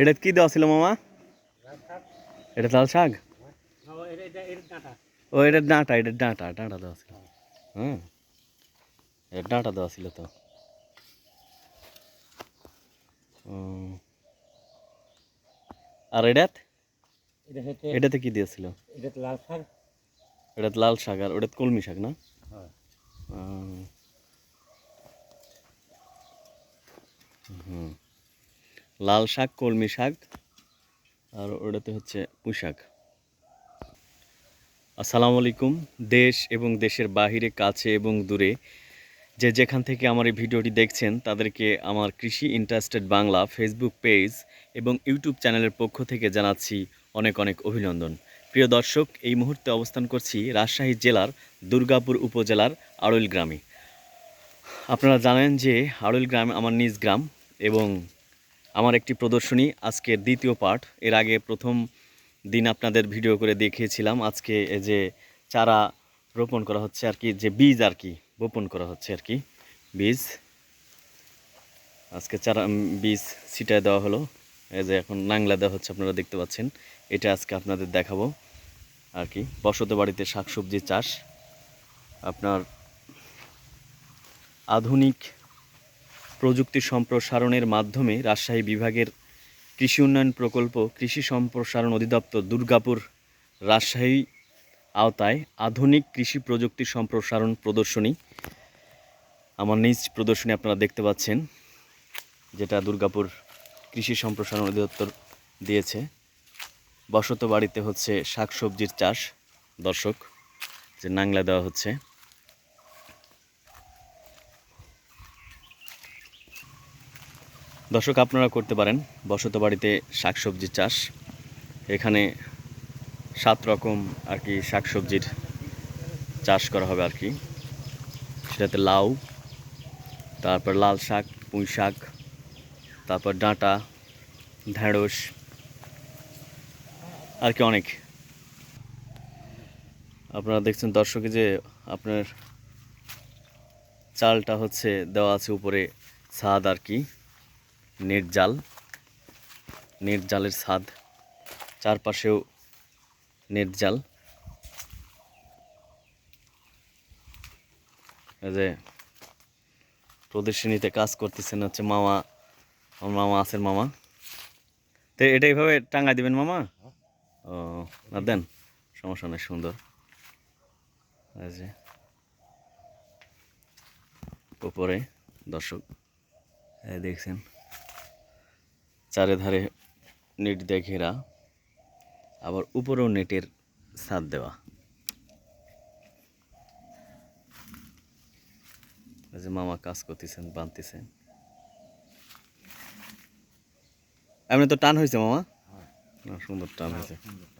এটা কি দেওয়া ছিল মামা? এটা লাল শাক? ও এটা ডাঁটা এটা ডাঁটা ডাঁটা দেওয়া ছিল। হ্যাঁ এটা ডাঁটা দেওয়া ছিল তো। আর এটাত? এটা এটাতে কি দিয়েছিল এটা লাল শাক। এটা লাল শাক আর ওটা কলমি শাক না? হ্যাঁ। হুম। লাল শাক, কলমি শাক, আর ওটাতে হচ্ছে পুঁই শাক। আসসালামু আলাইকুম। দেশ এবং দেশের বাহিরে, কাছে এবং দূরে যে যেখান থেকে আমার এই ভিডিওটি দেখছেন, তাদেরকে আমার কৃষি ইন্টারেস্টেড বাংলা ফেসবুক পেজ এবং ইউটিউব চ্যানেলের পক্ষ থেকে জানাচ্ছি অনেক অনেক অভিনন্দন। প্রিয় দর্শক, এই মুহূর্তে অবস্থান করছি রাজশাহী জেলার দুর্গাপুর উপজেলার আড়ইল গ্রামে। আপনারা জানেন যে আড়ইল গ্রাম আমার নিজ গ্রাম এবং আমার একটি প্রদর্শনী, আজকের দ্বিতীয় পার্ট এর আগে প্রথম দিন আপনাদের ভিডিও করে দেখিয়েছিলাম। আজকে এই যে চারা রোপণ করা হচ্ছে আর কি, যে বীজ আর কি, বপন করা হচ্ছে আর কি, বীজ। আজকে চারা বীজ ছিটায় দেওয়া হলো। এই যে এখন নাংলা দেওয়া হচ্ছে, আপনারা দেখতে পাচ্ছেন। এটা আজকে আপনাদের দেখাবো আর কি। বসত বাড়িতে শাকসবজি চাষ। আপনার আধুনিক প্রযুক্তি সম্প্রসারণের মাধ্যমে রাজশাহী বিভাগের কৃষি উন্নয়ন প্রকল্প কৃষি সম্প্রসারণ অধিদপ্তর দুর্গাপুর রাজশাহী আওতায় আধুনিক কৃষি প্রযুক্তি সম্প্রসারণ প্রদর্শনী, আমার নিজ প্রদর্শনী আপনারা দেখতে পাচ্ছেন, যেটা দুর্গাপুর কৃষি সম্প্রসারণ অধিদপ্তর দিয়েছে। বসত বাড়িতে হচ্ছে শাকসবজির চাষ, দর্শক, যে নাংলা দেওয়া হচ্ছে। দর্শক, আপনারা করতে পারেন। বসত বাড়িতে শাকসবজি চাষ। এখানে সাত রকম আর কি শাকসবজির চাষ করা হবে আর কি। সেটাতে লাউ, তারপর লাল শাক, পুঁই শাক, তারপর ডাঁটা ঢেঁড়স আর কি অনেক। আপনারা দেখছেন দর্শকে যে আপনার চালটা হচ্ছে, দেওয়া আছে উপরে ছাদ আর কি। নেট জাল, নেট জালের ছাদ, চারপাশেও নেট জাল। যে প্রদর্শনীতে কাজ করতেছেন হচ্ছে মামা, আমার মামা আছেন মামা। তো এটা এইভাবে টাঙ্গাই দিবেন মামা? ও, না দেন, সমস্যা নেই, সুন্দর। যে উপরে, দর্শক দেখছেন। চারিধারে নেট দিয়ে ঘেরা আবার উপরেও নেটের ছাদ দেওয়া। যে মামা কাজ করতেছেন বাঁধতেছেন এমনি তো টান হয়েছে মামা? সুন্দর টান হয়েছে। হুম